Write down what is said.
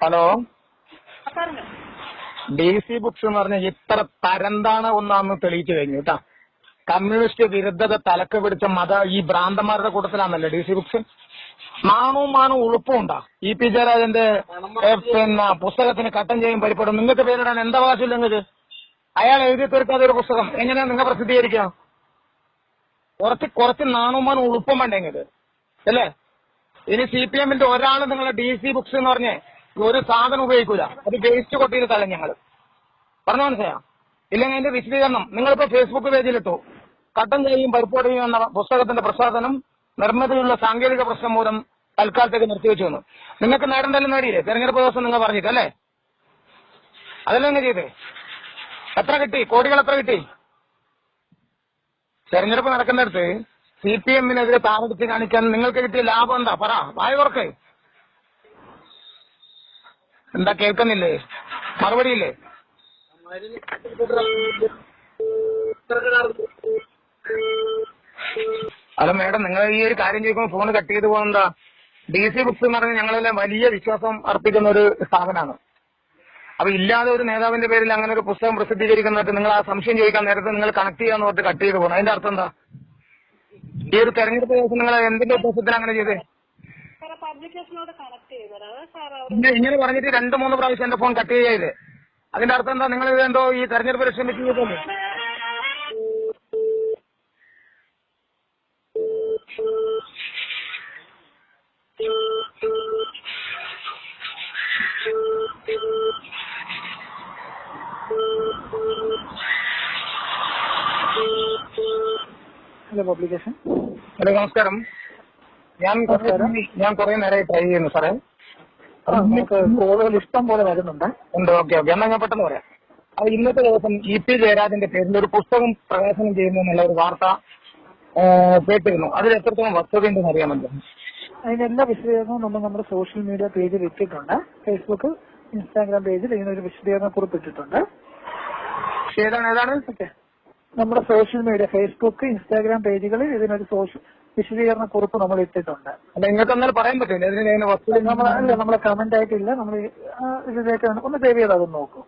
Hello? D C books എന്ന് പറഞ്ഞ ഇത്ര തരന്താണ് ഒന്നാന്ന് തെളിയിച്ചു കഴിഞ്ഞു കേട്ടാ. കമ്മ്യൂണിസ്റ്റ് വിരുദ്ധത തലക്ക് പിടിച്ച മത ഈ ഭ്രാന്തന്മാരുടെ കൂട്ടത്തിലാണല്ലോ ഡി സി ബുക്സ്. നാണവും മാനവും ഉളുപ്പും ഉണ്ടാ. ഇ പി ജയരാജന്റെ പിന്നെ പുസ്തകത്തിന് കട്ടൻ ചെയ്യും പരിപ്പെടും. നിങ്ങൾക്ക് പേരിടാൻ എന്താ അവകാശമില്ല നിങ്ങൾക്ക്? അയാൾ എഴുതി തീർക്കാതെ ഒരു പുസ്തകം. എങ്ങനെയാ നിങ്ങൾ പ്രസിദ്ധീകരിക്കാം കുറച്ച് കുറച്ച് നാണവും ഉളുപ്പം ഉളുപ്പും വേണ്ടേ അല്ലേ? ഇനി സി പി എമ്മിന്റെ ഒരാൾ നിങ്ങളെ ഡി സി ബുക്സ് എന്ന് പറഞ്ഞേ ഒരു സാധനം ഉപയോഗിക്കൂല. അത് വേസ്റ്റ് കൊട്ടിയിൽ തള്ളി ഞങ്ങൾ പറഞ്ഞു മനസ്സിലായോ? ഇല്ലെങ്കിൽ അതിന്റെ വിശദീകരണം നിങ്ങളിപ്പോ ഫേസ്ബുക്ക് പേജിലിട്ടു കട്ടൻ ചെയ്യും പരിപ്പോടയും എന്ന പുസ്തകത്തിന്റെ പ്രസാദനം നിർമ്മിതിയുള്ള സാങ്കേതിക പ്രശ്നം മൂലം തൽക്കാലത്തേക്ക് നിർത്തിവെച്ചു വന്നു നിങ്ങൾക്ക് നേടേണ്ടല്ലോ നേടിയില്ലേ? തെരഞ്ഞെടുപ്പ് ദിവസം നിങ്ങൾ പറഞ്ഞിട്ടല്ലേ അതല്ലേ നിങ്ങൾ ചെയ്തേ. എത്ര കിട്ടി? കോടികൾ എത്ര കിട്ടി? തെരഞ്ഞെടുപ്പ് നടക്കുന്നിടത്ത് സി പി എമ്മിനെതിരെ താറെടുത്ത് കാണിക്കാൻ നിങ്ങൾക്ക് കിട്ടിയ ലാഭം എന്താ? പറ. വായവർക്ക് എന്താ കേൾക്കുന്നില്ലേ? മറുപടിയില്ലേ? അല്ല മേഡം നിങ്ങൾ ഈ ഒരു കാര്യം ചോദിക്കുമ്പോൾ ഫോൺ കട്ട് ചെയ്ത് പോകുന്നതാ ഡി സി ബുക്സ് എന്ന് പറഞ്ഞാൽ ഞങ്ങളെല്ലാം വലിയ വിശ്വാസം അർപ്പിക്കുന്ന ഒരു സ്ഥാപനമാണ്. അപ്പൊ ഇല്ലാതെ ഒരു നേതാവിന്റെ പേരിൽ അങ്ങനെ ഒരു പുസ്തകം പ്രസിദ്ധീകരിക്കുന്നതായിട്ട് നിങ്ങൾ ആ സംശയം ചോദിക്കാൻ നേരത്തെ നിങ്ങൾ കണക്ട് ചെയ്യാന്ന് പറഞ്ഞിട്ട് കട്ട് ചെയ്ത് പോകണം. അതിന്റെ അർത്ഥം എന്താ? ഈ ഒരു തെരഞ്ഞെടുപ്പ് ദിവസം നിങ്ങൾ എന്തിന്റെ ഉദ്ദേശത്തിൽ അങ്ങനെ ചെയ്തേ? കണക്ട് ചെയ്തത് സാർ ഇങ്ങനെ ഇങ്ങനെ പറഞ്ഞിട്ട് രണ്ട് മൂന്ന് പ്രാവശ്യം എന്റെ ഫോൺ കട്ട് ചെയ്യരുത് അതിന്റെ അർത്ഥം എന്താ? നിങ്ങൾ ഇത് എന്തോ ഈ തെരഞ്ഞെടുപ്പ് ലക്ഷ്യം വെച്ച് നോക്കുന്നു ഹലോ പബ്ലിക്കേഷൻ ഹലോ നമസ്കാരം. ഞാൻ കുറേ- ഞാൻ കുറെ നേരമായി ട്രൈ ചെയ്യുന്നു സാറേ. കോളുകൾ ഇഷ്ടം പോലെ വരുന്നുണ്ട്. ഉണ്ട് ഓക്കെ ഓക്കെ. എന്നാ ഞാൻ പെട്ടെന്ന് പറയാം. അത് ഇന്നത്തെ ദിവസം ഇ പി ജയരാജന്റെ പേരിൽ ഒരു പുസ്തകം പ്രകാശനം ചെയ്യുന്നു എന്നുള്ള ഒരു വാർത്ത കേട്ടിരുന്നു. അതിൽ എത്രത്തോളം വസ്തുതയുണ്ടെന്ന് അറിയാൻ പറ്റും അതിന്റെ വിശദീകരണവും നമ്മൾ നമ്മുടെ സോഷ്യൽ മീഡിയ പേജിൽ ഇട്ടിട്ടുണ്ട്. ഫേസ്ബുക്ക് ഇൻസ്റ്റാഗ്രാം പേജിൽ ഇതിനൊരു വിശദീകരണ കുറിപ്പ് ഇട്ടിട്ടുണ്ട്. ഏതാണ് ഏതാണ്? നമ്മുടെ സോഷ്യൽ മീഡിയ ഫേസ്ബുക്ക് ഇൻസ്റ്റാഗ്രാം പേജുകളിൽ ഇതിനൊരു സോഷ്യൽ വിശദീകരണ കുറിപ്പ് നമ്മൾ ഇട്ടിട്ടുണ്ട്. അല്ല നിങ്ങൾക്ക് എന്നാലും പറയാൻ പറ്റില്ല? ഇതിന് വസ്തുത നമ്മൾ അല്ല നമ്മളെ കമന്റ് ആയിട്ടില്ല. നമ്മൾ ഇതിലേക്ക് ഒന്ന് സേവ് ചെയ്ത് അത് നോക്കും.